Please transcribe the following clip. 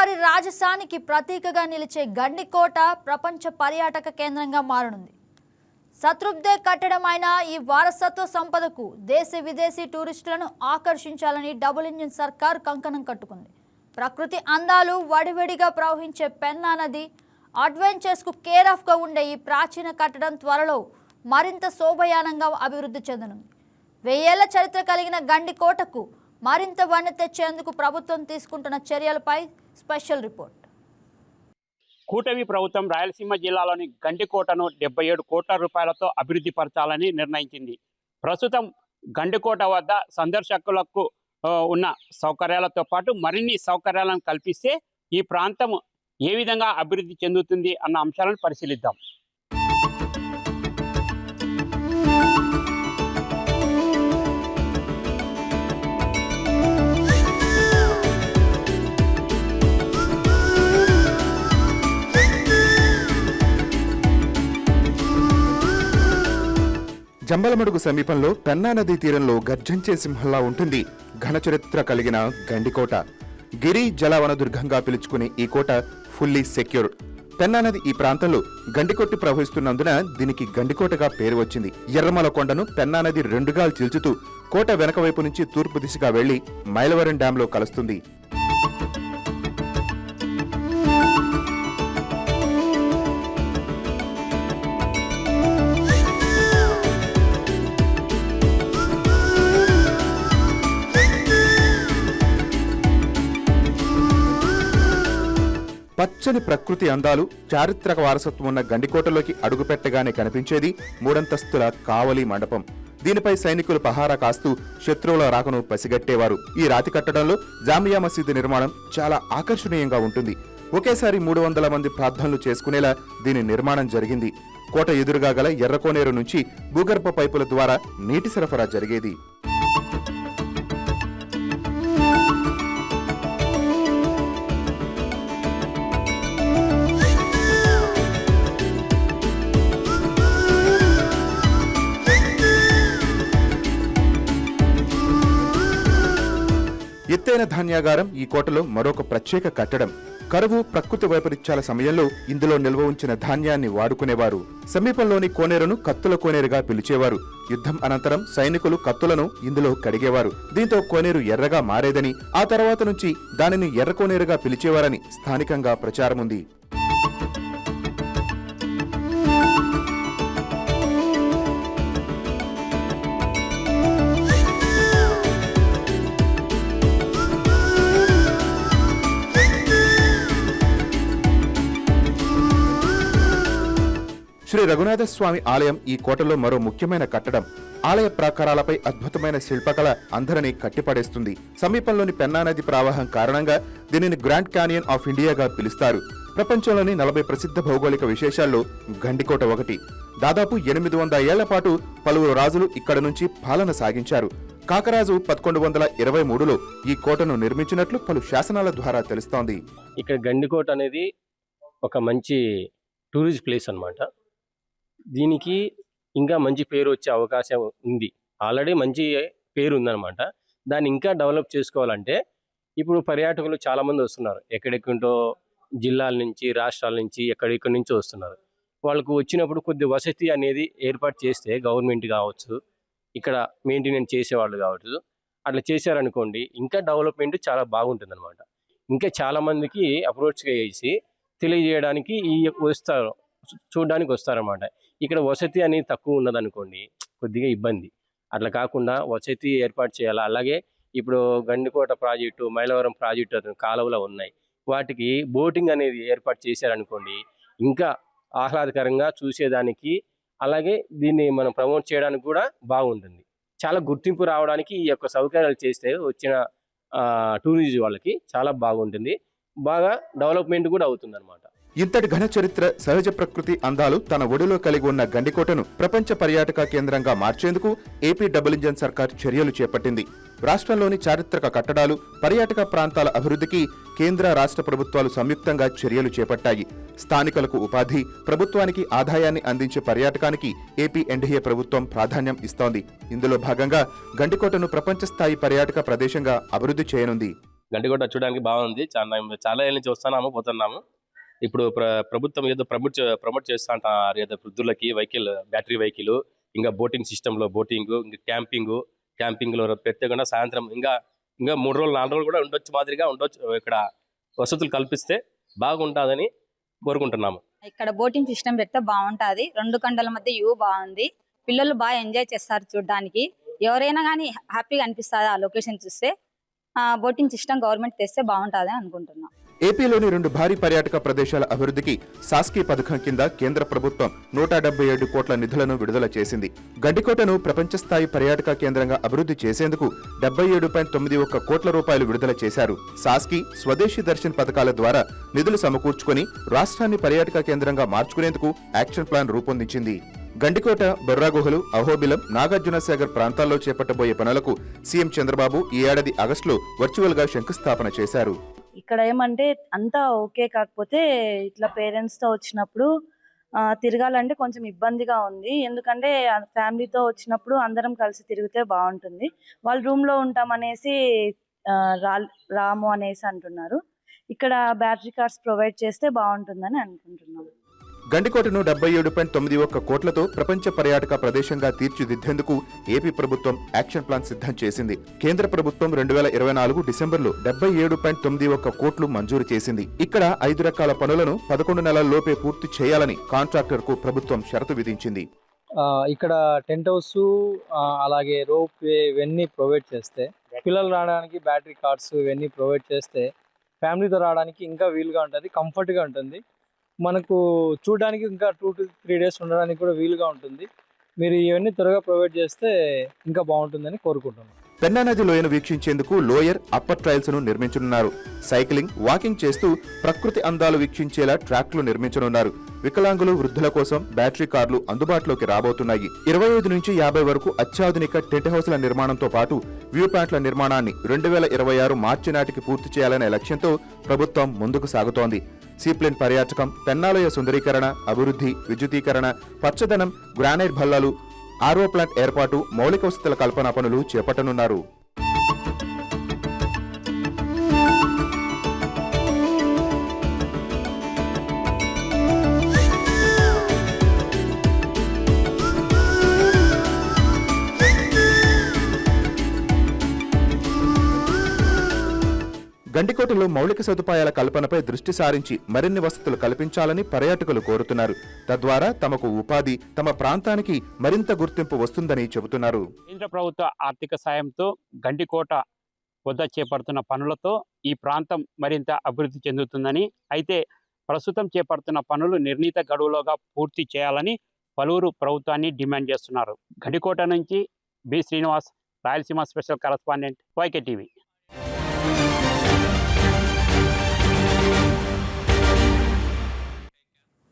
వారి రాజస్థానికి ప్రతీకగా నిలిచే గండికోట ప్రపంచ పర్యాటక కేంద్రంగా మారనుంది. శత్రుబ్దే కట్టడమైన ఈ వారసత్వ సంపదకు దేశ విదేశీ టూరిస్టులను ఆకర్షించాలని డబుల్ ఇంజిన్ సర్కార్ కంకణం కట్టుకుంది. ప్రకృతి అందాలు వడివడిగా ప్రవహించే పెన్నా నది అడ్వెంచర్స్కు కేర్ ఆఫ్గా ఉండే ఈ ప్రాచీన కట్టడం త్వరలో మరింత శోభయానంగా అభివృద్ధి చెందనుంది. వెయ్యేళ్ళ చరిత్ర కలిగిన గండికోటకు మరింత వన్నె తెచ్చేందుకు ప్రభుత్వం తీసుకుంటున్న చర్యలపై స్పెషల్ రిపోర్ట్. కూటమి ప్రభుత్వం రాయలసీమ జిల్లాలోని గండికోటను డెబ్బై ఏడు కోట్ల రూపాయలతో అభివృద్ధి పరచాలని నిర్ణయించింది. ప్రస్తుతం గండికోట వద్ద సందర్శకులకు ఉన్న సౌకర్యాలతో పాటు మరిన్ని సౌకర్యాలను కల్పిస్తే ఈ ప్రాంతం ఏ విధంగా అభివృద్ధి చెందుతుంది అన్న అంశాలను పరిశీలిద్దాం. జంబలమడుగు సమీపంలో పెన్నా నదీ తీరంలో గర్జంచే సింహంలా ఉంటుంది. ఘన చరిత్ర కలిగిన గండికోట. గిరి జలవన దుర్గంగా పిలుచుకునే ఈ కోట ఫుల్లీ సెక్యూర్. పెన్నా నది ఈ ప్రాంతంలో గండికొట్టి ప్రవహిస్తున్నందున దీనికి గండికోటగా పేరు వచ్చింది. ఎర్రమల కొండను పెన్నా నది రెండుగా చీల్చుతూ కోట వెనక వైపు నుంచి తూర్పు దిశగా వెళ్ళి మైలవరం డ్యాంలో కలుస్తుంది. పచ్చని ప్రకృతి అందాలు చారిత్రక వారసత్వం ఉన్న గండికోటలోకి అడుగుపెట్టగానే కనిపించేది మూడంతస్తుల కావలి మండపం. దీనిపై సైనికులు పహారా కాస్తూ శత్రువుల రాకను పసిగట్టేవారు. ఈ రాతి కట్టడంలో జామియా మసీదు నిర్మాణం చాలా ఆకర్షణీయంగా ఉంటుంది. ఒకేసారి మూడు వందల మంది ప్రార్థనలు చేసుకునేలా దీని నిర్మాణం జరిగింది. కోట ఎదురుగా గల ఎర్రకోనేరు నుంచి భూగర్భ పైపుల ద్వారా నీటి సరఫరా జరిగేది. ఎత్తైన ధాన్యాగారం ఈ కోటలో మరొక ప్రత్యేక కట్టడం. కరువు ప్రకృతి వైపరీత్యాల సమయంలో ఇందులో నిల్వ ఉంచిన ధాన్యాన్ని వాడుకునేవారు. సమీపంలోని కోనేరును కత్తుల కోనేరుగా పిలిచేవారు. యుద్ధం అనంతరం సైనికులు కత్తులను ఇందులో కడిగేవారు. దీంతో కోనేరు ఎర్రగా మారేదని ఆ తర్వాత నుంచి దానిని ఎర్ర కోనేరుగా పిలిచేవారని స్థానికంగా ప్రచారముంది. శ్రీ రఘునాథ స్వామి ఆలయం ఈ కోటలో మరో ముఖ్యమైన కట్టడం. ఆలయ ప్రాకారాలపై అద్భుతమైన శిల్పకళ అందరినీ కట్టిపడేస్తుంది. సమీపంలోని పెన్నా నది ప్రవాహం కారణంగా దీనిని గ్రాండ్ క్యానియన్ ఆఫ్ ఇండియాగా పిలుస్తారు. ప్రపంచంలోని నలభై ప్రసిద్ధ భౌగోళిక విశేషాల్లో గండికోట ఒకటి. దాదాపు ఎనిమిది వంద ఏళ్ళ పాటు పలువురు రాజులు ఇక్కడ నుంచి పాలన సాగించారు. కాకరాజు పదకొండు వందల ఇరవై మూడులో ఈ కోటను నిర్మించినట్లు పలు శాసనాల ద్వారా తెలుస్తోంది. ఇక్కడ గండికోట అనేది ఒక మంచి టూరిస్ట్ ప్లేస్ అనమాట దీనికి ఇంకా మంచి పేరు వచ్చే అవకాశం ఉంది. ఆల్రెడీ మంచి పేరు ఉందన్నమాట. దాన్ని ఇంకా డెవలప్ చేసుకోవాలంటే ఇప్పుడు పర్యాటకులు చాలామంది వస్తున్నారు. ఎక్కడెక్కడో జిల్లాల నుంచి రాష్ట్రాల నుంచి ఎక్కడెక్కడి నుంచి వస్తున్నారు. వాళ్ళకు వచ్చినప్పుడు కొద్ది వసతి అనేది ఏర్పాటు చేస్తే గవర్నమెంట్ కావచ్చు ఇక్కడ మెయింటెనెన్స్ చేసేవాళ్ళు కావచ్చు అట్లా చేశారనుకోండి ఇంకా డెవలప్మెంట్ చాలా బాగుంటుంది అనమాట ఇంకా చాలామందికి అప్రోచ్గా చేసి తెలియజేయడానికి ఈ వస్తారు చూడడానికి వస్తారన్నమాట ఇక్కడ వసతి అనేది తక్కువ ఉన్నదనుకోండి కొద్దిగా ఇబ్బంది. అట్లా కాకుండా వసతి ఏర్పాటు చేయాలి? అలాగే ఇప్పుడు గండికోట ప్రాజెక్టు మైలవరం ప్రాజెక్టు అతను కాలువలో ఉన్నాయి. వాటికి బోటింగ్ అనేది ఏర్పాటు చేశారనుకోండి ఇంకా ఆహ్లాదకరంగా చూసేదానికి అలాగే దీన్ని మనం ప్రమోట్ చేయడానికి కూడా బాగుంటుంది. చాలా గుర్తింపు రావడానికి ఈ యొక్క సౌకర్యాలు చేస్తే వచ్చిన టూరిజం వాళ్ళకి చాలా బాగుంటుంది. బాగా డెవలప్మెంట్ కూడా అవుతుంది అనమాట ఇంతటి ఘన చరిత్ర సహజ ప్రకృతి అందాలు తన ఒడిలో కలిగి ఉన్న గండికోటను ప్రపంచ పర్యాటక కేంద్రంగా మార్చేందుకు ఏపీ డబుల్ ఇంజన్ సర్కార్ చర్యలు చేపట్టింది. రాష్ట్రంలోని చారిత్రక కట్టడాలు పర్యాటక ప్రాంతాల అభివృద్ధికి కేంద్ర రాష్ట్ర ప్రభుత్వాలు సంయుక్తంగా చర్యలు చేపట్టాయి. స్థానికులకు ఉపాధి ప్రభుత్వానికి ఆదాయాన్ని అందించే పర్యాటకానికి ఏపీ ఎన్డీఏ ప్రభుత్వం ప్రాధాన్యం ఇస్తోంది. ఇందులో భాగంగా గండికోటను ప్రపంచ స్థాయి పర్యాటక ప్రదేశంగా అభివృద్ధి చేయనుంది. గండికోట చూడడానికి బాగుంది. చాలా చాలా ఏళ్ళ నుంచి వస్తున్నాము పోతున్నాము. ఇప్పుడు ప్ర ప్రభుత్వం ఏదో ప్రమోట్ ప్రమోట్ చేస్తా అంటారు ఏదో వృద్ధులకి వెహికల్ బ్యాటరీ వెహికల్ ఇంకా బోటింగ్ సిస్టంలో బోటింగ్ ఇంకా క్యాంపింగ్ క్యాంపింగ్లో ప్రత్యేకంగా సాయంత్రం ఇంకా ఇంకా మూడు రోజులు నాలుగు రోజులు కూడా ఉండొచ్చు మాదిరిగా ఉండొచ్చు. ఇక్కడ వసతులు కల్పిస్తే బాగుంటుందని కోరుకుంటున్నాము. ఇక్కడ బోటింగ్ సిస్టమ్ పెడితే బాగుంటుంది. రెండు కండల మధ్య వ్యూ బాగుంది. పిల్లలు బాగా ఎంజాయ్ చేస్తారు చూడడానికి. ఎవరైనా కానీ హ్యాపీగా అనిపిస్తుంది ఆ లొకేషన్ చూస్తే. ఆ బోటింగ్ సిస్టమ్ గవర్నమెంట్ తెస్తే బాగుంటుంది అనుకుంటున్నాం. ఏపీలోని రెండు భారీ పర్యాటక ప్రదేశాల అభివృద్ధికి సాస్కీ పథకం కింద కేంద్ర ప్రభుత్వం నూట డెబ్బై ఏడు కోట్ల నిధులను విడుదల చేసింది. గండికోటను ప్రపంచస్థాయి పర్యాటక కేంద్రంగా అభివృద్ధి చేసేందుకు డెబ్బై ఏడు పాయింట్ తొమ్మిది ఒక్క కోట్ల రూపాయలు విడుదల చేశారు. సాస్కీ స్వదేశీ దర్శన్ పథకాల ద్వారా నిధులు సమకూర్చుకొని రాష్ట్రాన్ని పర్యాటక కేంద్రంగా మార్చుకునేందుకు యాక్షన్ ప్లాన్ రూపొందించింది. గండికోట బొర్రాగుహలు అహోబిలం నాగార్జునసాగర్ ప్రాంతాల్లో చేపట్టబోయే పనులకు సీఎం చంద్రబాబు ఈ ఏడాది ఆగస్టులో వర్చువల్గా శంకుస్థాపన చేశారు. ఇక్కడ ఏమంటే అంతా ఓకే కాకపోతే ఇట్లా పేరెంట్స్తో వచ్చినప్పుడు తిరగాలంటే కొంచెం ఇబ్బందిగా ఉంది. ఎందుకంటే ఫ్యామిలీతో వచ్చినప్పుడు అందరం కలిసి తిరిగితే బాగుంటుంది. వాళ్ళు రూమ్లో ఉంటామనేసి రా- రాము అనేసి అంటున్నారు. ఇక్కడ బ్యాటరీ కార్స్ ప్రొవైడ్ చేస్తే బాగుంటుందని అనుకుంటున్నాను గండికోటను డెబ్బై ఏడు పాయింట్ తొమ్మిది ఒక్క కోట్లతో ప్రపంచ పర్యాటక ప్రదేశంగా తీర్చిదిద్దేందుకు ఏపీ ప్రభుత్వం యాక్షన్ ప్లాన్ సిద్ధం చేసింది. కేంద్ర ప్రభుత్వం రెండు వేల ఇరవై నాలుగు డిసెంబర్లో డెబ్బై ఏడు పాయింట్ తొమ్మిది ఒక్క కోట్లు మంజూరు చేసింది. ఇక్కడ ఐదు రకాల పనులను పదకొండు నెలల లోపే పూర్తి చేయాలని కాంట్రాక్టర్కు ప్రభుత్వం షరతు విధించింది. ఇక్కడ టెంట్ హౌస్ అలాగే రోప్ వే ఇవన్నీ ప్రొవైడ్ చేస్తే పిల్లలు రావడానికి బ్యాటరీ కార్డ్స్ ఇవన్నీ ప్రొవైడ్ చేస్తే ఫ్యామిలీతో రావడానికి ఇంకా వీలుగా ఉంటుంది కంఫర్ట్గా ఉంటుంది. మనకు చూడడానికి ఇంకా టూ టు త్రీ డేస్ ఉండడానికి కూడా వీలుగా ఉంటుంది. మీరు ఇవన్నీ త్వరగా ప్రొవైడ్ చేస్తే ఇంకా బాగుంటుందని కోరుకుంటున్నాను పెన్నా నది లోయను వీక్షించేందుకు లోయర్ అప్పర్ ట్రయల్స్ను నిర్మించనున్నారు. సైక్లింగ్ వాకింగ్ చేస్తూ ప్రకృతి అందాలు వీక్షించేలా ట్రాక్లు నిర్మించనున్నారు. వికలాంగులు వృద్ధుల కోసం బ్యాటరీ కార్లు అందుబాటులోకి రాబోతున్నాయి. ఇరవై ఐదు నుంచి యాభై వరకు అత్యాధునిక టెంట్ హౌస్ల నిర్మాణంతో పాటు వ్యూ పాయింట్ల నిర్మాణాన్ని రెండు వేల ఇరవై ఆరు మార్చి నాటికి పూర్తి చేయాలనే లక్ష్యంతో ప్రభుత్వం ముందుకు సాగుతోంది. సీప్లేన్ పర్యాటకం పెన్నాలయ సుందరీకరణ అభివృద్ధి విద్యుదీకరణ పచ్చదనం గ్రానైట్ భల్లాలు ఆర్ఓ ప్లాంట్ ఏర్పాటు మౌలిక వసతుల కల్పన పనులు చేపట్టనున్నారు. గండికోటలో మౌలిక సదుపాయాల కల్పనపై దృష్టి సారించి మరిన్ని వసతులు కల్పించాలని పర్యాటకులు కోరుతున్నారు. తద్వారా తమకు ఉపాధి తమ ప్రాంతానికి మరింత గుర్తింపు వస్తుందని చెబుతున్నారు. కేంద్ర ప్రభుత్వ ఆర్థిక సాయంతో గండికోట వద్ద చేపడుతున్న పనులతో ఈ ప్రాంతం మరింత అభివృద్ధి చెందుతుందని అయితే ప్రస్తుతం చేపడుతున్న పనులు నిర్ణీత గడువులోగా పూర్తి చేయాలని పలువురు ప్రభుత్వాన్ని డిమాండ్ చేస్తున్నారు. గండికోట నుంచి B Srinivas Rayalaseema special correspondent YK TV